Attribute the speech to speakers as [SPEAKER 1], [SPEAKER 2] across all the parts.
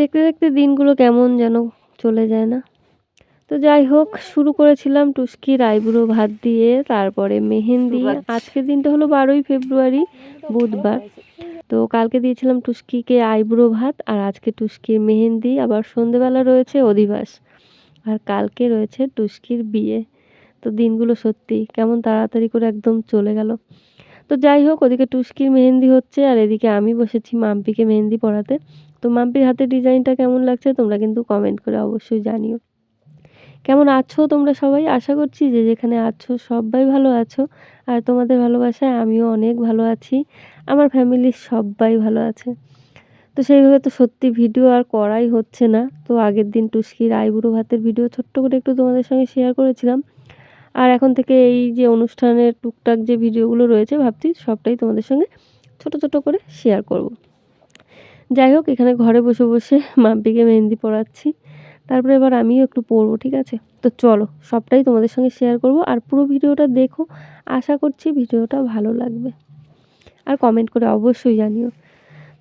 [SPEAKER 1] দেখতে দেখতে দিনগুলো কেমন যেন চলে যায় না। তো যাই হোক শুরু করেছিলাম টুস্কির আইবুড়ো ভাত দিয়ে তারপরে মেহেন্দি। আজকের দিনটা হলো বারোই ফেব্রুয়ারি বুধবার। তো কালকে দিয়েছিলাম টুস্কিকে আইবুড়ো ভাত আর আজকে টুস্কির মেহেন্দি। আবার সন্ধেবেলা রয়েছে অধিবাস আর কালকে রয়েছে টুস্কির বিয়ে। তো দিনগুলো সত্যি কেমন তাড়াতাড়ি করে একদম চলে গেল। তো যাই হোক ওদিকে টুস্কির মেহেন্দি হচ্ছে আর এদিকে আমি বসেছি মাম্পিকে মেহেন্দি পরাতে। তো মাম্পির হাতের ডিজাইনটা কেমন লাগছে তোমরা কিন্তু কমেন্ট করে অবশ্যই জানিও। কেমন আছো তোমরা সবাই? আশা করছি যে যেখানে আছো সবাই ভালো আছো। আর তোমাদের ভালোবাসায় আমিও অনেক ভালো আছি। আমার ফ্যামিলির সবাই ভালো আছে। তো সেইভাবে তো সত্যি ভিডিও আর করাই হচ্ছে না। তো আগের দিন টুস্কির আইবুড়ো ভাতের ভিডিও ছোট্ট করে একটু তোমাদের সঙ্গে শেয়ার করেছিলাম। আর এখন থেকে এই যে অনুষ্ঠানের টুকটাক যে ভিডিওগুলো রয়েছে, ভাবছি সবটাই তোমাদের সঙ্গে ছোট ছোট করে শেয়ার করব। যাই হোক, এখানে ঘরে বসে বসে মাম্পিকে মেহেন্দি পড়াচ্ছি তারপরে এবার আমিও একটু পড়ব ঠিক আছে? তো চলো, সবটাই তোমাদের সঙ্গে শেয়ার করব। আর পুরো ভিডিওটা দেখো, আশা করছি ভিডিওটা ভালো লাগবে। আর কমেন্ট করে অবশ্যই জানিও।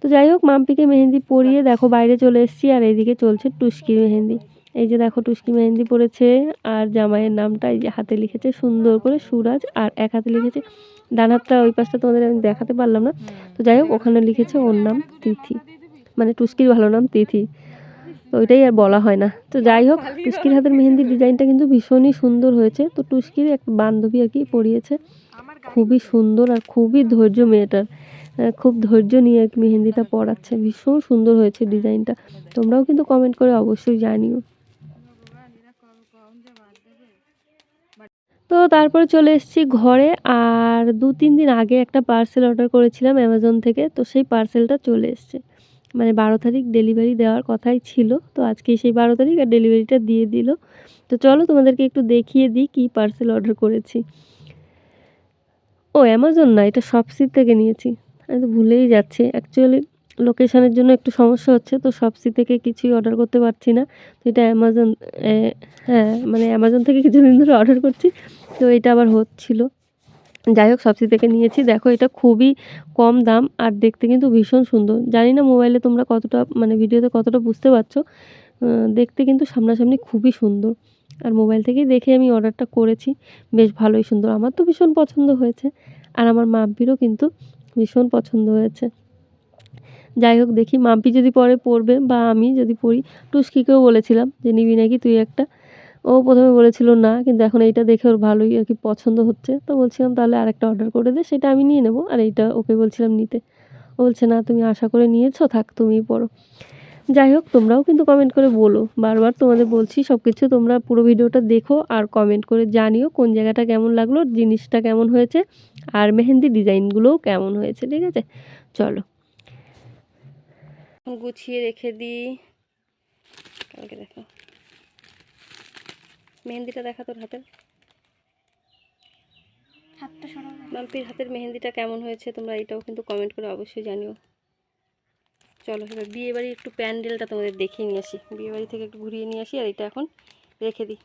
[SPEAKER 1] তো যাই হোক, মাম্পিকে মেহেন্দি পরিয়ে দেখো, বাইরে চলে এসেছি আর এইদিকে চলছে টুস্কি মেহেন্দি। এই যে দেখো, টুস্কি মেহেন্দি পড়েছে আর জামাইয়ের নামটা এই যে হাতে লিখেছে, সুন্দর করে সুরাজ আর এক হাতে লিখেছে। ডান হাতটা ওই পাশটা তোমাদের আমি দেখাতে পারলাম না। তো যাই হোক, ওখানে লিখেছে ওর নাম তিথি। মানে টুস্কির ভালো নাম তিথি। তো ওইটাই আর বলা হয় না। তো যাই হোক টুস্কির হাতের মেহেন্দির ডিজাইনটা কিন্তু ভীষণই সুন্দর হয়েছে। তো টুস্কির এক বান্ধবী আর কি পরিয়েছে। খুবই সুন্দর আর খুবই ধৈর্য মেয়েটার। খুব ধৈর্য নিয়ে আর কি মেহেন্দিটা পড়াচ্ছে ভীষণ সুন্দর হয়েছে ডিজাইনটা। তোমরাও কিন্তু কমেন্ট করে অবশ্যই জানিও। তো তারপরে চলে এসেছি ঘরে। আর দু তিন দিন আগে একটা পার্সেল অর্ডার করেছিলাম অ্যামাজন থেকে। তো সেই পার্সেলটা চলে এসছে। মানে বারো তারিখ ডেলিভারি দেওয়ার কথাই ছিল। তো আজকে সেই বারো তারিখ আর ডেলিভারিটা দিয়ে দিল। তো চলো তোমাদেরকে একটু দেখিয়ে দিই কী পার্সেল অর্ডার করেছি। ও অ্যামাজন না, এটা শপসি থেকে নিয়েছি। আমি তো ভুলেই যাচ্ছি। অ্যাকচুয়ালি লোকেশানের জন্য একটু সমস্যা হচ্ছে, তো শপসি থেকে কিছুই অর্ডার করতে পারছি না। তো এটা অ্যামাজন হ্যাঁ মানে অ্যামাজন থেকে কিছুদিন ধরে অর্ডার করছি। তো এটা আবার হচ্ছিল। যাই হোক সবসি থেকে নিয়েছি। দেখো, এটা খুবই কম দাম আর দেখতে কিন্তু ভীষণ সুন্দর। জানি না মোবাইলে তোমরা কতটা মানে ভিডিওতে কতটা বুঝতে পারছ দেখতে কিন্তু সামনাসামনি খুবই সুন্দর। আর মোবাইল থেকেই দেখে আমি অর্ডারটা করেছি। বেশ ভালোই সুন্দর। আমার তো ভীষণ পছন্দ হয়েছে। আর আমার মাম্পিরও কিন্তু ভীষণ পছন্দ হয়েছে। যাই হোক, দেখি মাম্পি যদি পরে পড়বে বা আমি যদি পড়ি টুস্কিকেও বলেছিলাম যে, নিবি নাকি তুই একটা? ও প্রথমে বলেছিল, না, কিন্তু এখন এইটা দেখে ওর ভালোই আর কি পছন্দ হচ্ছে। তো বলছিলাম, তাহলে আরেকটা অর্ডার করে দে, সেটা আমি নিয়ে নেব। আর এইটা ওকে বলছিলাম নিতে। বলছে, না, তুমি আশা করে নিয়েছো, থাক, তুমিই পড়ো। যাই হোক, তোমরাও কিন্তু কমেন্ট করে বলো। বারবার তোমাদের বলছি সব কিছু তোমরা পুরো ভিডিওটা দেখো আর কমেন্ট করে জানিও কোন জায়গাটা কেমন লাগল, জিনিসটা কেমন হয়েছে, আর মেহেন্দি ডিজাইনগুলোও কেমন হয়েছে, ঠিক আছে? চলো। গুছিয়ে রেখে দিই। দেখো। মেহেন্দিটা দেখা তোর হাতের? মাম্পির হাতের মেহেন্দিটা কেমন হয়েছে তোমরা এটাও কিন্তু কমেন্ট করে অবশ্যই জানিও। চলো এবার বিয়ে বাড়ির একটু প্যান্ডেলটা তোমাদের দেখিয়ে নিয়ে আসি। বিয়েবাড়ি থেকে একটু ঘুরিয়ে নিয়ে আসি আর এটা এখন রেখে দিই।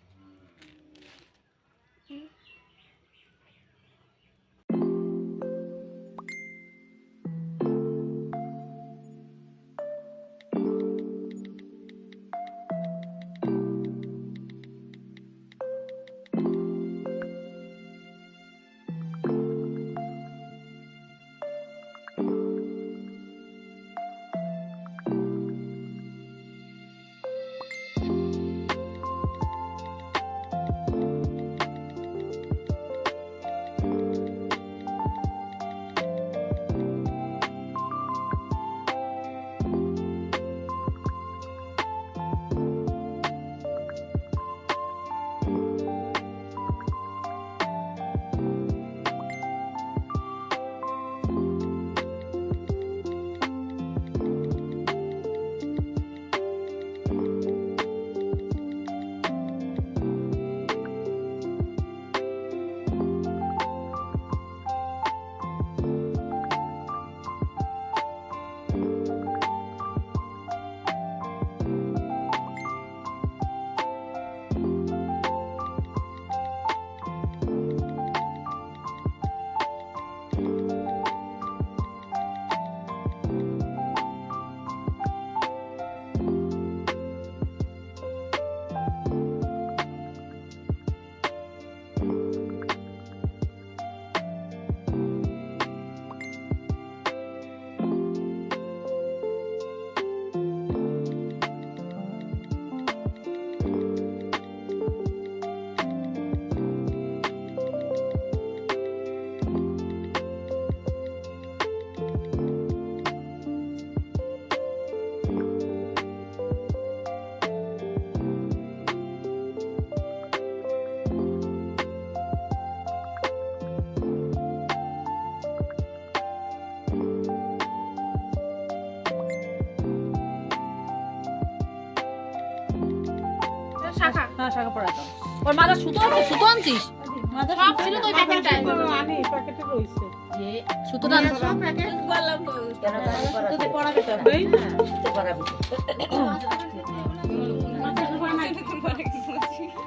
[SPEAKER 2] শাখা।
[SPEAKER 3] হ্যাঁ শাখা পড়া দাও ওর মাথা সুতো আছে? সুতো আনছিস?
[SPEAKER 2] সব ছিল তো ওই প্যাকেটটায়।
[SPEAKER 3] সুতোটা আনছিস?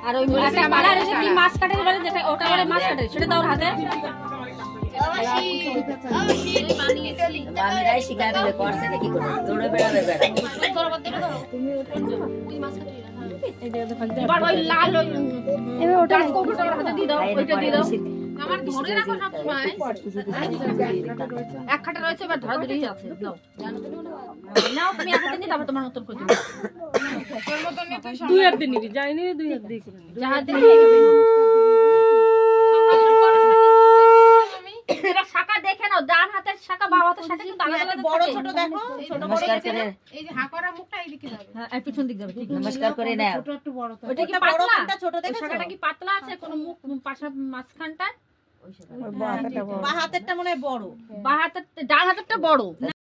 [SPEAKER 3] আর ওই কি মাছ কাটের বলে যেটা ওটা বলে মাছ কাটে। সেটা দাও হাতে।
[SPEAKER 4] মামিরাই শিখাই করছে নাকি করে দৌড়ে বেড়াবে বেড়া
[SPEAKER 3] এবার ওই লাল ওই
[SPEAKER 1] এবার ওটা
[SPEAKER 3] কৌটোটা হাতে দিয়ে দাও ওইটা দিয়ে দাও।
[SPEAKER 2] আমার ধরে রাখো সব সময়
[SPEAKER 3] এক খাটা রয়েছে এবার ধরা ধরেই আছে। দাও। নাও তুমি এক হাতে নিয়ে তারপর তোমার মতন করে
[SPEAKER 1] দুই হাত দিয়ে নিবি যাই দুই হাত দিয়ে।
[SPEAKER 3] যাহা দিয়ে এবার শাখা দেখে নাও ডান হাতের শাখা বাম হাতের শাখা কিন্তু আলাদা আলাদা বড় ছোট দেখো
[SPEAKER 4] ছোট বড়
[SPEAKER 2] এই যে মুখটা এইদিকে যাবে।
[SPEAKER 3] হ্যাঁ আর পিছন দিক যাবে ঠিক
[SPEAKER 4] নমস্কার করে নাও।
[SPEAKER 3] ওইটা কি পাতলা? ছোট দেখো শাখাটা কি পাতলা আছে? কোন মুখ পাশা মাঝখানটা
[SPEAKER 5] বাঁ হাতেরটা মনে হয় বড়।
[SPEAKER 3] বাঁ হাতের ডান হাতেরটা বড়।